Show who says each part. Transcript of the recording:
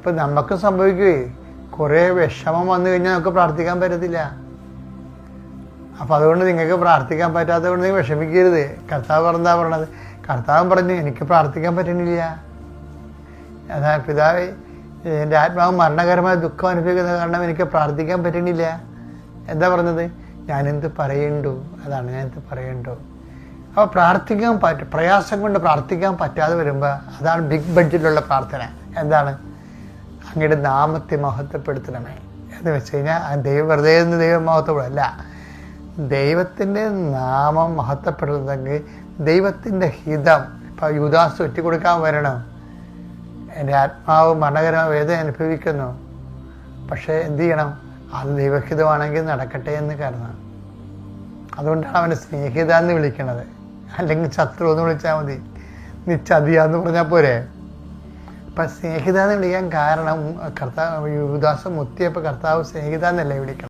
Speaker 1: ഇപ്പം നമുക്ക് സംഭവിക്കുവേ. കുറേ വിഷമം വന്നു കഴിഞ്ഞാൽ നമുക്ക് പ്രാർത്ഥിക്കാൻ പറ്റത്തില്ല. അപ്പം അതുകൊണ്ട് നിങ്ങൾക്ക് പ്രാർത്ഥിക്കാൻ പറ്റാത്തത് കൊണ്ട് നിങ്ങൾ വിഷമിക്കരുത്. കർത്താവ് പറഞ്ഞാ പറഞ്ഞത്. കർത്താവ് പറഞ്ഞു എനിക്ക് പ്രാർത്ഥിക്കാൻ പറ്റണില്ല അതാ പിതാവ് എന്റെ ആത്മാവ് മരണകരമായ ദുഃഖം അനുഭവിക്കുന്നത് കാരണം എനിക്ക് പ്രാർത്ഥിക്കാൻ പറ്റണില്ല എന്താ പറഞ്ഞത്? ഞാനെന്ത് പറയണ്ടു? അതാണ് ഞാനെന്ത് പറയണ്ടു? അപ്പോൾ പ്രാർത്ഥിക്കാൻ പറ്റ പ്രയാസം കൊണ്ട് പ്രാർത്ഥിക്കാൻ പറ്റാതെ വരുമ്പോൾ അതാണ് ബിഗ് ബഡ്ജറ്റിലുള്ള പ്രാർത്ഥന. എന്താണ്? അങ്ങയുടെ നാമത്തെ മഹത്വപ്പെടുത്തണമേ. എന്ന് വെച്ച് കഴിഞ്ഞാൽ ദൈവം വെറുതെ ദൈവം മഹത്വപ്പെടല്ല ദൈവത്തിന്റെ നാമം മഹത്വപ്പെടുന്നെങ്കിൽ ദൈവത്തിന്റെ ഹിതം ഇപ്പോൾ യുദാസ് ഒറ്റിക്കൊടുക്കാൻ വരണം. എന്റെ ആത്മാവ് മരണകരമായ വേദന അനുഭവിക്കുന്നു. പക്ഷേ എന്ത് ചെയ്യണം? അത് ദൈവഹിതമാണെങ്കിൽ നടക്കട്ടെ എന്ന് കരുതണം അതുകൊണ്ടാണ് അവനെ സ്നേഹിത എന്ന് വിളിക്കണത്. അല്ലെങ്കിൽ ശത്രു എന്ന് വിളിച്ചാൽ മതി. നീ ചതിയാന്ന് പറഞ്ഞാൽ പോരെ. അപ്പം സ്നേഹിത എന്ന് വിളിക്കാൻ കാരണം കർത്താവ് യുവദാസം മുത്തിയപ്പോൾ കർത്താവ് സ്നേഹിത എന്നല്ലേ വിളിക്കണം